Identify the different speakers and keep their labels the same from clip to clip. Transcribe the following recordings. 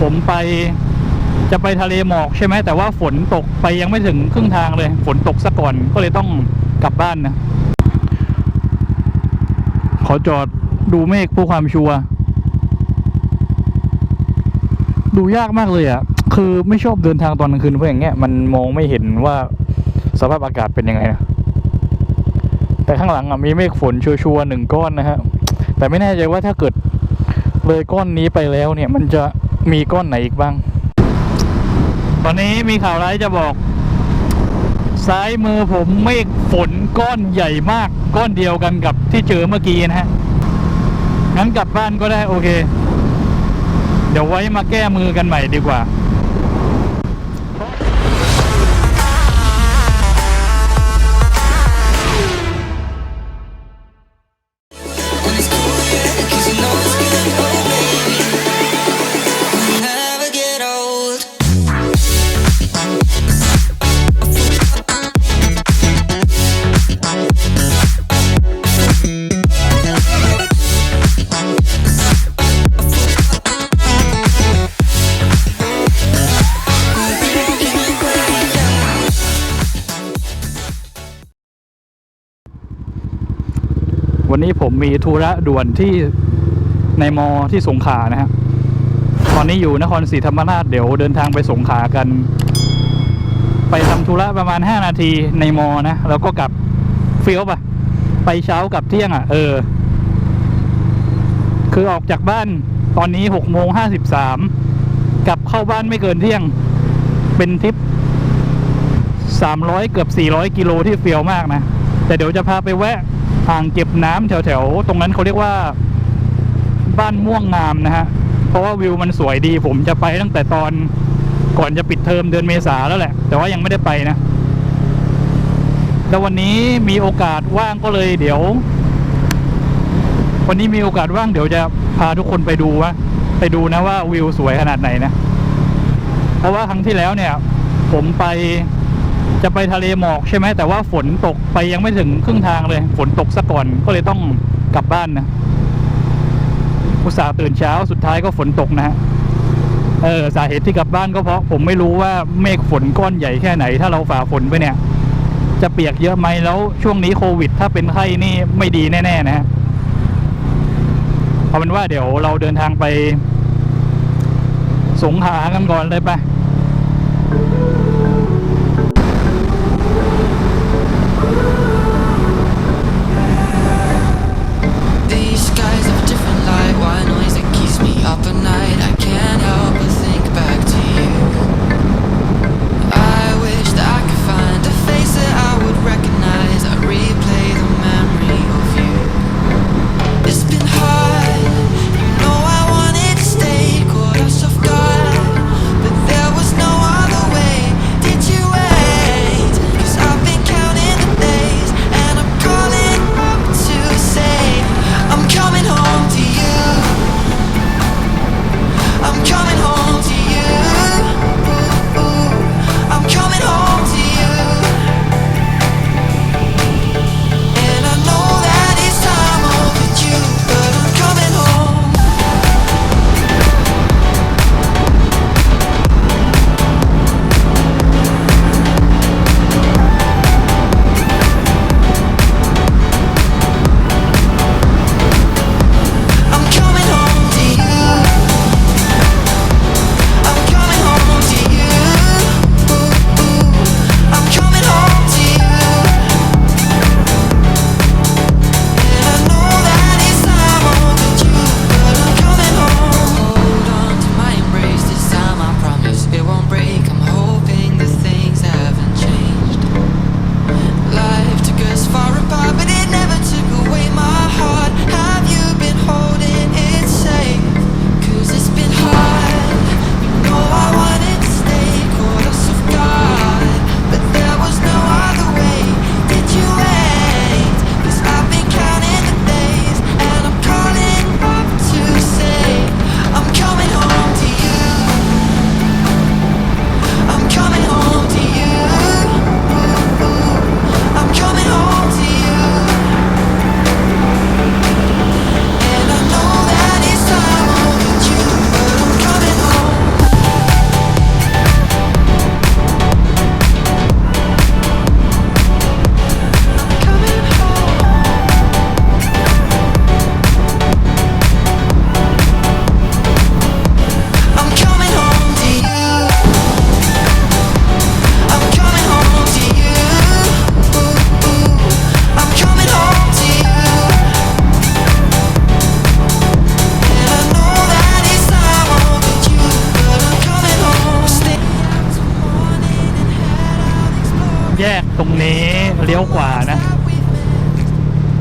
Speaker 1: ผมไปจะไปทะเลหมอกใช่ไหมแต่ว่าฝนตกไปยังไม่ถึงครึ่งทางเลย ฝนตกซะก่อนก็เลยต้องกลับบ้านนะ ขอจอดดูเมฆเพื่อความชัวร์ดูยากมากเลยอะ่ะ คือไม่ชอบเดินทางตอนกลางคืนเพราะอย่างเงี้ยมันมองไม่เห็นว่าสภาพอากาศเป็นยังไงนะ แต่ข้างหลังอะมีเมฆฝนชัวร์ๆหนึ่งก้อนนะฮะ แต่ไม่แน่ใจว่าถ้าเกิดเลยก้อนนี้ไปแล้วเนี่ย มันจะ มีก้อนไหนอีกบ้าง ตอนนี้มีข่าวร้ายจะบอก ซ้ายมือผมเมฆฝนก้อนใหญ่มาก ก้อนเดียวกันกับที่เจอเมื่อกี้นะฮะ งั้นกลับบ้านก็ได้โอเค เดี๋ยวไว้มาแก้มือกันใหม่ดีกว่า วันนี้ผมมีธุระด่วนที่ในมอที่สงขลานะฮะตอนนี้อยู่นครศรีธรรมราชเดี๋ยวเดินทางไปสงขลากัน ไปทำธุระประมาณ 5 นาทีในมอนะแล้วก็กลับเฟี้ยวปะไปเช้ากับเที่ยงอะ เออ คือออกจากบ้านตอนนี้6โมง53กลับเข้าบ้านไม่เกินเที่ยง เป็นทริป300เกือบ400กิโลที่เฟี้ยวมากนะ แต่เดี๋ยวจะพาไปแวะ อ่างเก็บน้ำแถวๆตรงนั้นเขาเรียกว่าบ้านม่วงงามนะฮะ เพราะว่าวิวมันสวยดี ผมจะไปตั้งแต่ตอนก่อนจะปิดเทอมเดือนเมษาแล้วแหละ แต่ว่ายังไม่ได้ไปนะ แล้ววันนี้มีโอกาสว่างก็เลยเดี๋ยว วันนี้มีโอกาสว่างเดี๋ยวจะพาทุกคนไปดูว่าไปดูนะว่าวิวสวยขนาดไหนนะ เพราะว่าครั้งที่แล้วเนี่ย ผมไป จะไปทะเลหมอกใช่ไหมแต่ว่าฝนตกไปยังไม่ถึงครึ่งทางเลย ฝนตกซะก่อนก็เลยต้องกลับบ้านนะอุตส่าห์ตื่นเช้าสุดท้ายก็ฝนตกนะฮะเออสาเหตุที่กลับบ้านก็เพราะผมไม่รู้ว่าเมฆฝนก้อนใหญ่แค่ไหน ถ้าเราฝ่าฝนไปเนี่ย จะเปียกเยอะไหมแล้วช่วงนี้โควิด ถ้าเป็นไข้นี่ไม่ดีแน่ๆนะฮะเอาเป็นว่าเดี๋ยวเราเดินทางไปสงขลากันก่อนเลยไป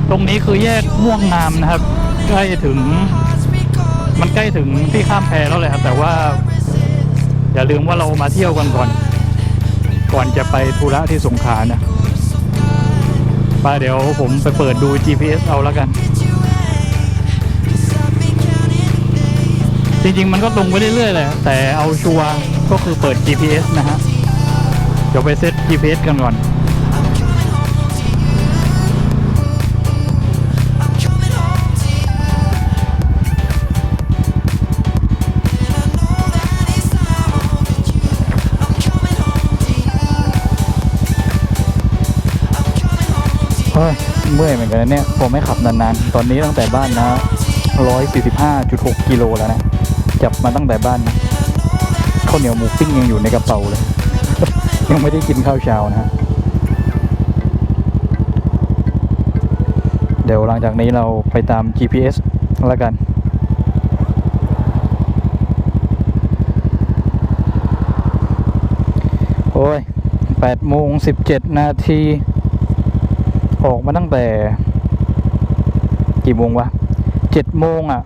Speaker 1: ตรงนี้คือแยกม่วงงามนะครับ ใกล้ถึง มันใกล้ถึงที่ข้ามแพแล้วเลยครับ แต่ว่า อย่าลืมว่าเรามาเที่ยวกันก่อน ก่อนจะไปธุระที่สงขลานะป้าเดี๋ยวผมไปเปิดดู GPS เอาแล้วกัน จริงๆ มันก็ตรงไปเรื่อยๆแหละแต่เอาชัวร์ก็คือเปิด GPS นะฮะ เดี๋ยวไปเซต GPS กันก่อน เฮ้ยเมื่อยเหมือนกันนะเนี่ย ผมไม่ขับนานๆ ตอนนี้ตั้งแต่บ้านนะ 145.6 กิโลแล้วนะ จับมาตั้งแต่บ้านนะข้าวเหนียวหมูปิ้งยังอยู่ในกระเป๋าเลย ยังไม่ได้กินข้าวเช้านะฮะ เดี๋ยวหลังจากนี้เราไปตาม GPS แล้วกันโอ้ย8โมง17 นาที ออกมาตั้งแต่ กี่โมงวะเจ็ดโมงอะ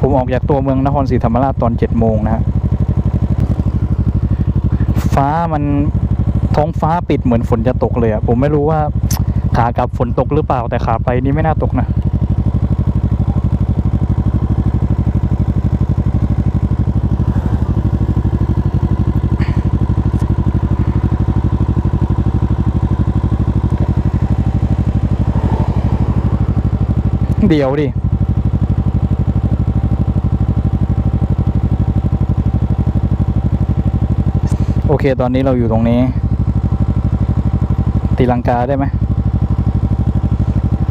Speaker 1: ผมออกจากตัวเมืองนครศรีธรรมราชตอนเจ็ดโมงนะฮะฟ้ามันท้องฟ้าปิดเหมือนฝนจะตกเลยอะผมไม่รู้ว่าขากลับฝนตกหรือเปล่าแต่ขาไปนี่ไม่น่าตกนะ เดี๋ยวดิโอเค ตอนนี้เราอยู่ตรงนี้ ตีลังกาได้ไหม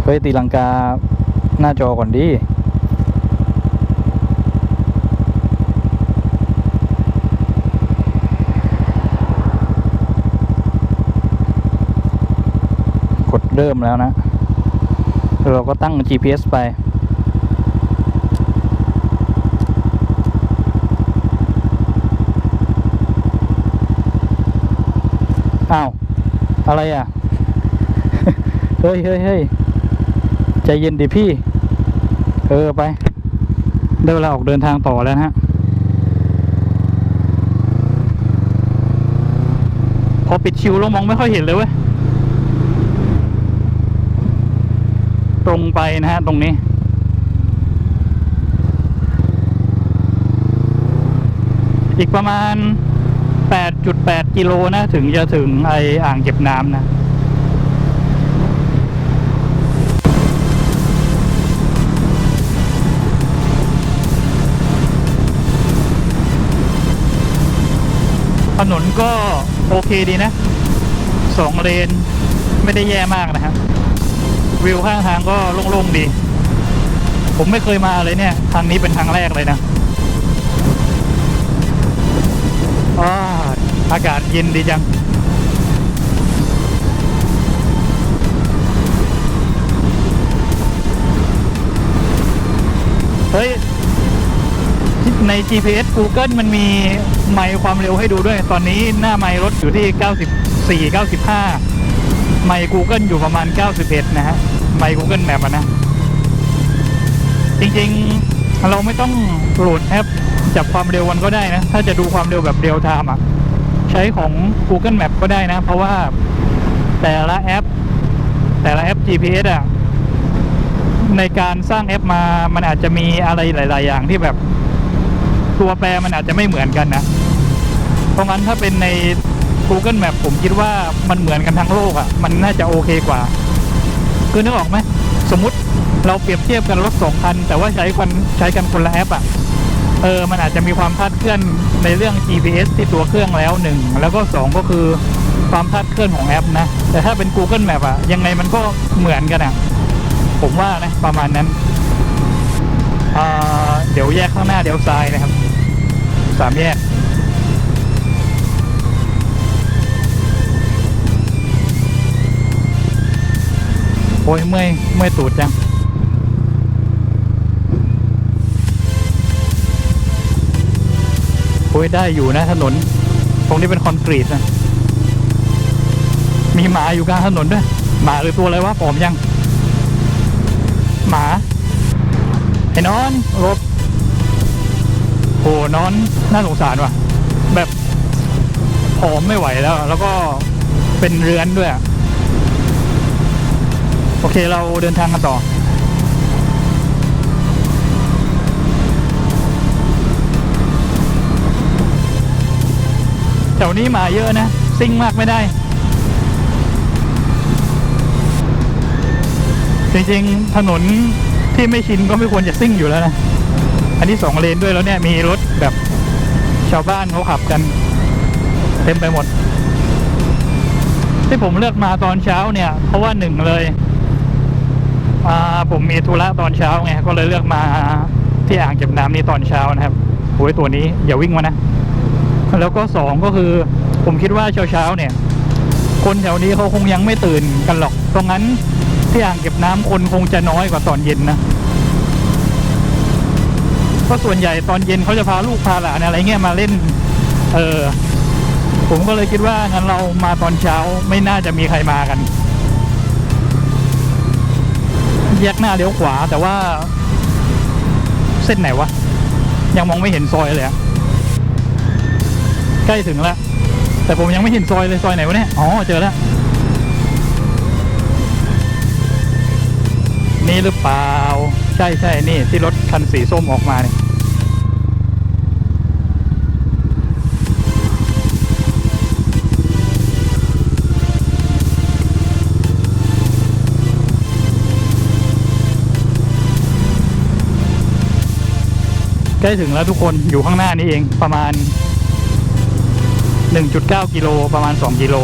Speaker 1: เฮ้ย ตีลังกาหน้าจอก่อนดิกดเริ่มแล้วนะ เราก็ตั้ง GPS ไป อ้าว อะไรอะ เฮ้ยเฮ้ยเฮ้ยใจเย็นดิพี่ เออ ไป ได้เวลาออกเดินทางต่อแล้วนะฮะ พอปิดชิวล้วมองไม่ค่อยเห็นเลยเว้ย ตรง ไปนะฮะตรงนี้ อีกประมาณ 8.8 กิโลนะ ถึงจะถึงไออ่างเก็บน้ำนะถนนก็โอเคดีนะสองเลน ไม่ได้แย่มากนะครับ วิวข้างทางก็โล่งๆดี ผมไม่เคยมาเลยเนี่ยทางนี้เป็นทางแรกเลยนะอาอากาศเย็นดีจัง เฮ้ย ใน GPS Google มันมีไมล์ความเร็วให้ดูด้วย ตอนนี้หน้าไมล์รถอยู่ที่ 94 95 ไมค์ Google อยู่ประมาณ 91 นะฮะ ไมค์ Google Map อะนะ จริงๆ เราไม่ต้องโหลดแอปจับความเร็วมันก็ได้นะ ถ้าจะดูความเร็วแบบเรียลไทม์อะ ใช้ของ Google Map ก็ได้นะ เพราะว่าแต่ละแอป แต่ละแอป GPS อะ ในการสร้างแอปมามันอาจจะมีอะไรหลาย ๆ อย่างที่แบบตัวแปรมันอาจจะไม่เหมือนกันนะ เพราะงั้นถ้าเป็นใน Google Map ผมคิดว่ามันเหมือนกันทั้งโลกอะ่ะ มันน่าจะโอเคกว่า คือนึกออกไหมสมมติเราเปรียบเทียบกันรถสองคัน แต่ว่าใช้กันใช้กันคนละแอปอะ่ะเออมันอาจจะมีความคลาดเคลื่อนในเรื่อง GPS ที่ตัวเครื่องแล้วหนึ่งแล้วก็สองก็คือความคลาดเคลื่อนของแอปนะ แต่ถ้าเป็น Google Map อะ่ะยังไงมันก็เหมือนกันอะ่ะผมว่านะประมาณนั้นเดี๋ยวแยกข้างหน้าเดี๋ยวซ้ายนะครับสามแยก โอ้ยเมื่อยเมื่อยตูดจังโอ้ยได้อยู่นะถนน ตรงนี้เป็นคอนกรีตนะมีหมาอยู่กลางถนนด้วย หมาหรือตัวอะไรวะผอมยัง หมาไอ้นอนรบโหนอนน่าสงสารว่ะ แบบผอมไม่ไหวแล้ว แล้วก็เป็นเรือนด้วยอะ โอเคเราเดินทางกันต่อ แถวนี้หมาเยอะนะ ซิ่งมากไม่ได้ จริงๆ ถนนที่ไม่ชินก็ไม่ควรจะซิ่งอยู่แล้วนะ อันนี้สองเลนด้วยแล้วเนี่ย มีรถแบบชาวบ้านเขาขับกัน เต็มไปหมด ที่ผมเลือกมาตอนเช้าเนี่ย เพราะว่าหนึ่งเลย ผมมีธุระตอนเช้าไงก็เลยเลือกมาที่อ่างเก็บน้ำนี้ตอนเช้านะครับโอ้ยตัวนี้อย่าวิ่งมานะ แล้วก็สองก็คือ ผมคิดว่าเช้าๆเนี่ย คนแถวนี้เขาคงยังไม่ตื่นกันหรอกตรงนั้นที่อ่างเก็บน้ำคนคงจะน้อยกว่าตอนเย็นนะเพราะส่วนใหญ่ตอนเย็นเขาจะพาลูกพาหลานอะไรเงี้ยมาเล่น เออผมก็เลยคิดว่างั้นเรามาตอนเช้าไม่น่าจะมีใครมากัน แยกหน้าเลี้ยวขวา แต่ว่า เส้นไหนวะ ยังมองไม่เห็นซอยเลยอะใกล้ถึงแล้วแต่ผมยังไม่เห็นซอยเลยซอยไหนวะเนี่ยอ๋อเจอแล้วนี่หรือเปล่า ใช่ใช่นี่ที่รถคันสีส้มออกมาเนี่ย ใกล้ถึงแล้วทุกคนอยู่ข้างหน้านี้เองประมาณ 1.9 กิโลประมาณ 2 กิโล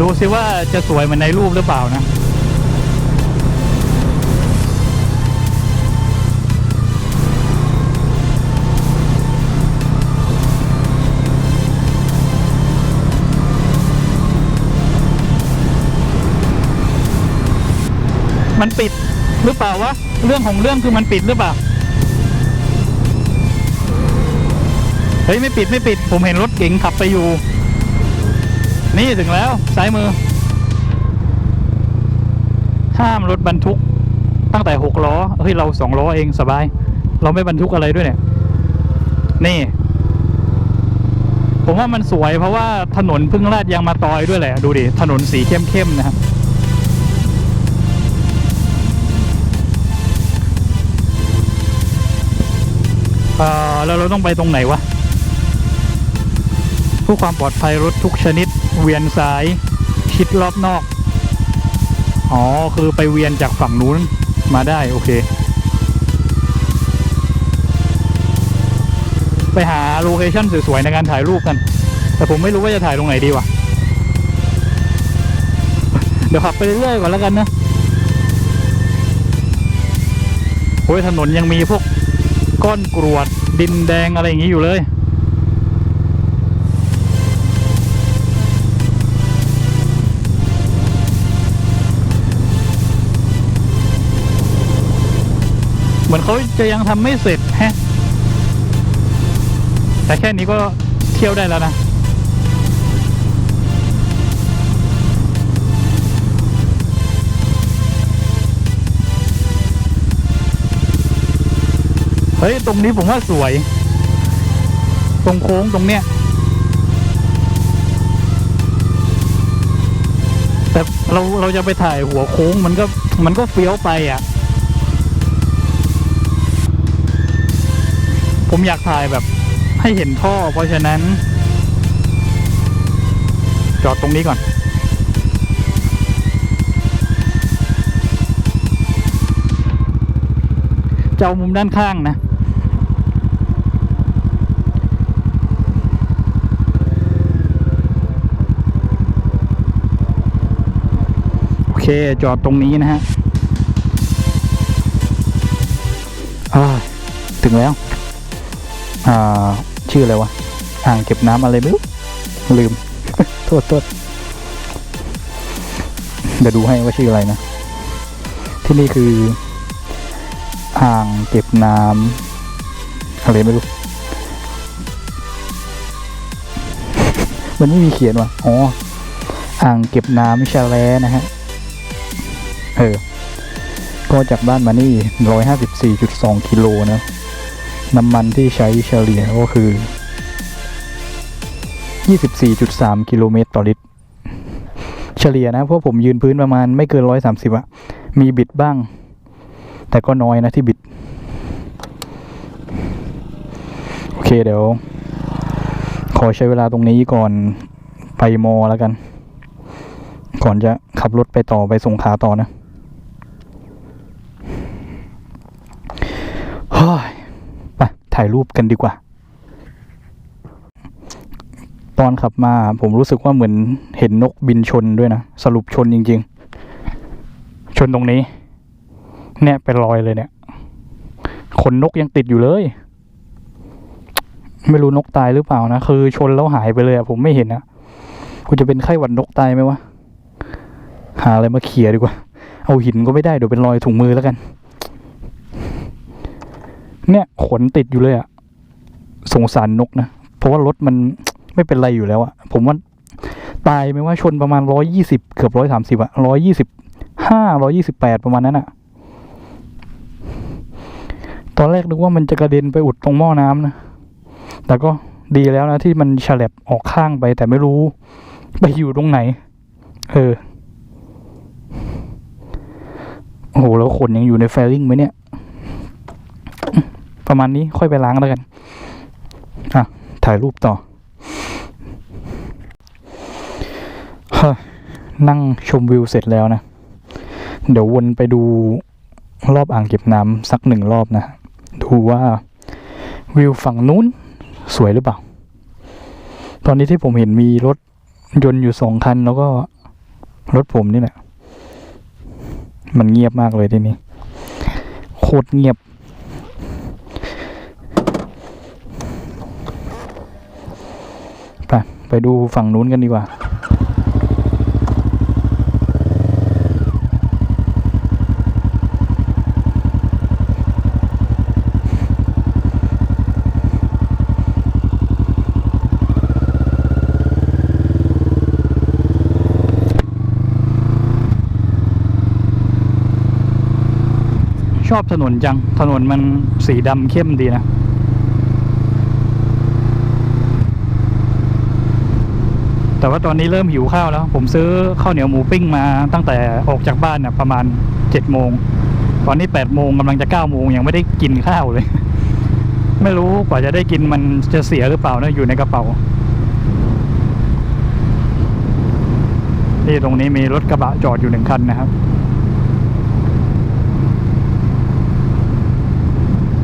Speaker 1: ดูสิว่าจะสวยเหมือนในรูปหรือเปล่านะ มันปิด หรือเปล่าวะ เรื่องของเรื่องคือมันปิดหรือเปล่า เฮ้ย ไม่ปิดไม่ปิด ผมเห็นรถเก๋งขับไปอยู่ นี่ถึงแล้ว ซ้ายมือ ห้ามรถบรรทุก ตั้งแต่หกล้อ เฮ้ย เราสองล้อเองสบาย เราไม่บรรทุกอะไรด้วยเนี่ย นี่ ผมว่ามันสวยเพราะว่าถนนพึ่งลาดยางมาตอยด้วยแหละ ดูดิ ถนนสีเข้มๆนะครับ แล้วเราต้องไปตรงไหนวะเพื่อความปลอดภัยรถทุกชนิด เวียนซ้ายชิดรอบนอก อ๋อ คือไปเวียนจากฝั่งนู้นมาได้ โอเค ไปหาโลเคชั่นสวยๆ ในการถ่ายรูปกัน แต่ผมไม่รู้ว่าจะถ่ายตรงไหนดีวะเดี๋ยวขับไปเรื่อยๆก่อนแล้วกันนะโอ้ยถนนยังมีพวกก้อนกรวด ดินแดงอะไรอย่างนี้อยู่เลยเหมือนเขาจะยังทำไม่เสร็จแฮะแต่แค่นี้ก็เที่ยวได้แล้วนะ ฮ้ย ตรงนี้ผมว่าสวย ตรงโค้งตรงเนี้ย แต่เราเราจะไปถ่ายหัวโค้งมันก็มันก็เฟี้ยวไปอะ ผมอยากถ่ายแบบให้เห็นท่อ เพราะฉะนั้น จอดตรงนี้ก่อนจะเอามุมด้านข้างนะ เค จอดตรงนี้นะฮะถึงแล้ว อ่า ชื่ออะไรวะอ่างเก็บน้ำอะไรไม่รู้ลืม โทษโทษเดี๋ยวดูให้ว่าชื่ออะไรนะ ที่นี่คือ อ่างเก็บน้ำอะไรไม่รู้ มันไม่มีเขียนว่ะ อ๋อ อ่างเก็บน้ำชาแลนะฮะ เออ ก็จากบ้านมานี่ร้อยห้าสิบสี่จุดสองกิโลนะ น้ำมันที่ใช้เฉลี่ยก็คือยี่สิบสี่จุดสามกิโลเมตรต่อลิตร เฉลี่ยนะ เพราะผมยืนพื้นประมาณไม่เกินร้อยสามสิบอะมีบิดบ้าง แต่ก็น้อยนะที่บิด โอเคเดี๋ยว ขอใช้เวลาตรงนี้ก่อนไปมอแล้วกัน ก่อนจะขับรถไปต่อไปส่งขาต่อนะเฮ้ย ไปถ่ายรูปกันดีกว่า ตอนขับมาผมรู้สึกว่าเหมือนเห็นนกบินชนด้วยนะ สรุปชนจริง ๆ ชนตรงนี้เนี่ยเป็นรอยเลยเนี่ยขนนกยังติดอยู่เลย ไม่รู้นกตายหรือเปล่านะ คือชนแล้วหายไปเลยอะผมไม่เห็นนะกูจะเป็นไข้หวัดนกตายไหมวะ หาอะไรมาเขี่ยดีกว่า เอาหินก็ไม่ได้เดี๋ยวเป็นรอยถุงมือแล้วกัน เนี่ยขนติดอยู่เลยอะสงสารนกนะ เพราะว่ารถมันไม่เป็นไรอยู่แล้วอะผมว่าตายไหมว่าชนประมาณร้อยยี่สิบเกือบร้อยสามสิบอะร้อยยี่สิบห้าร้อยี่สิบแปดประมาณนั้นอะตอนแรกนึกว่ามันจะกระเด็นไปอุดตรงหม้อน้ำนะ แต่ก็ดีแล้วนะที่มันฉลับออกข้างไป แต่ไม่รู้ ไปอยู่ตรงไหน เออ โอ้โห แล้วขนยังอยู่ในแฟริ่งไหมเนี่ย ประมาณนี้ค่อยไปล้างแล้วกัน อะ ถ่ายรูปต่อฮนั่งชมวิวเสร็จแล้วนะ เดี๋ยววนไปดูรอบอ่างเก็บน้ำสักหนึ่งรอบนะ ดูว่าวิวฝั่งนู้นสวยหรือเปล่า ตอนนี้ที่ผมเห็นมีรถยนต์อยู่สองคันแล้วก็รถผมนี่แหละ มันเงียบมากเลยที่นี้โคตรเงียบ ไปดูฝั่งนู้นกันดีกว่า ชอบถนนจัง ถนนมันสีดำเข้มดีนะ แต่ว่าตอนนี้เริ่มหิวข้าวแล้ว ผมซื้อข้าวเหนียวหมูปิ้งมาตั้งแต่ออกจากบ้านเนี่ยประมาณเจ็ดโมงตอนนี้แปดโมงกำลังจะเก้าโมงยังไม่ได้กินข้าวเลย ไม่รู้กว่าจะได้กินมันจะเสียหรือเปล่านะอยู่ในกระเป๋านี่ตรงนี้มีรถกระบะจอดอยู่หนึ่งคันนะครับ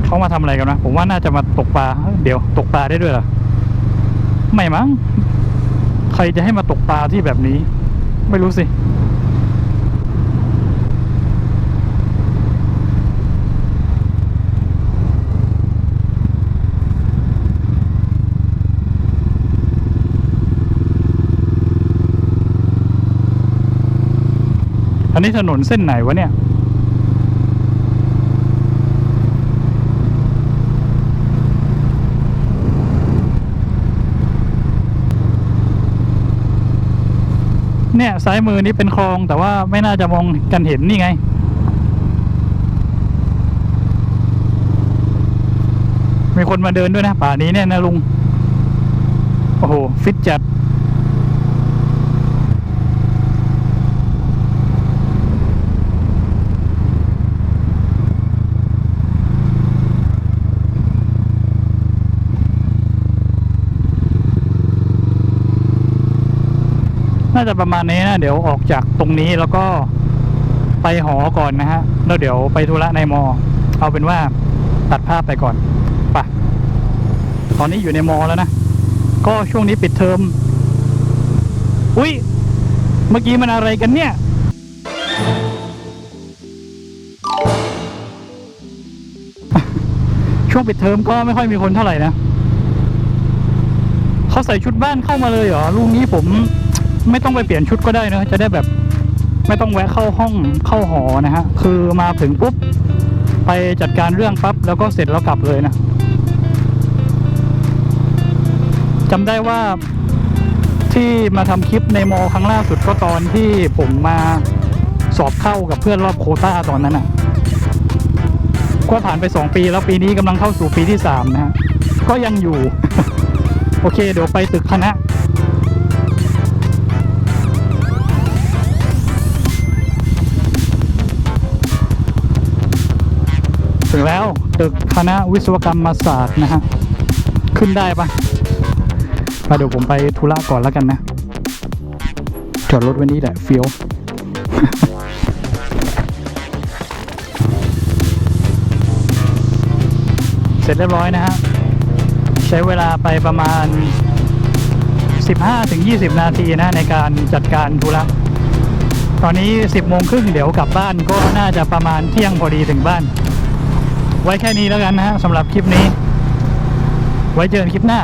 Speaker 1: เขามาทำอะไรกันนะ ผมว่าน่าจะมาตกปลา เดี๋ยวตกปลาได้ด้วยเหรอ ไม่มั้ง รจะให้มาตกปลาที่แบบนี้ ไม่รู้สิ อันนี้ถนนเส้นไหนวะเนี่ย เนี่ยซ้ายมือนี้เป็นคลองแต่ว่าไม่น่าจะมองกันเห็นนี่ไง มีคนมาเดินด้วยนะ ป่านี้เนี่ยนะลุง โอ้โห ฟิตจัด จะประมาณนี้นะ เดี๋ยวออกจากตรงนี้แล้วก็ไปหอก่อนนะฮะ แล้วเดี๋ยวไปธุระในมอ เอาเป็นว่าตัดภาพไปก่อนไปะตอนนี้อยู่ในมอแล้วนะ ก็ช่วงนี้ปิดเทอม อุ้ย เมื่อกี้มันอะไรกันเนี่ยช่วงปิดเทอมก็ไม่ค่อยมีคนเท่าไหร่นะ เขาใส่ชุดบ้านเข้ามาเลยเหรอลุงนี้ผม ไม่ต้องไปเปลี่ยนชุดก็ได้นะจะได้แบบไม่ต้องแวะเข้าห้องเข้าหอนะฮะ คือมาถึงปุ๊บ ไปจัดการเรื่องปั๊บแล้วก็เสร็จแล้วกลับเลยนะจำได้ว่าที่มาทำคลิปในมอครั้งล่าสุดก็ตอนที่ผมมาสอบเข้ากับเพื่อนรอบโคต้าตอนนั้นอะ ก็ผ่านไป 2 ปีแล้วปีนี้กำลังเข้าสู่ปีที่ 3 นะฮะ ก็ยังอยู่ โอเค เดี๋ยวไปตึกคณะ ถึงแล้วตึกคณะวิศวกรรมศาสตร์นะฮะ ขึ้นได้ปะมาเดี๋ยวผมไปธุระก่อนแล้วกันนะ จอดรถไว้นี่แหละเฟี้ยวเสร็จเรียบร้อยนะฮะ ใช้เวลาไปประมาณ 15-20 นาทีนะในการจัดการธุระตอนนี้ 10โมงครึ่งเดี๋ยวกลับบ้านก็น่าจะประมาณเที่ยงพอดีถึงบ้าน ไว้แค่นี้แล้วกันนะฮะสำหรับคลิปนี้ ไว้เจอกันคลิปหน้า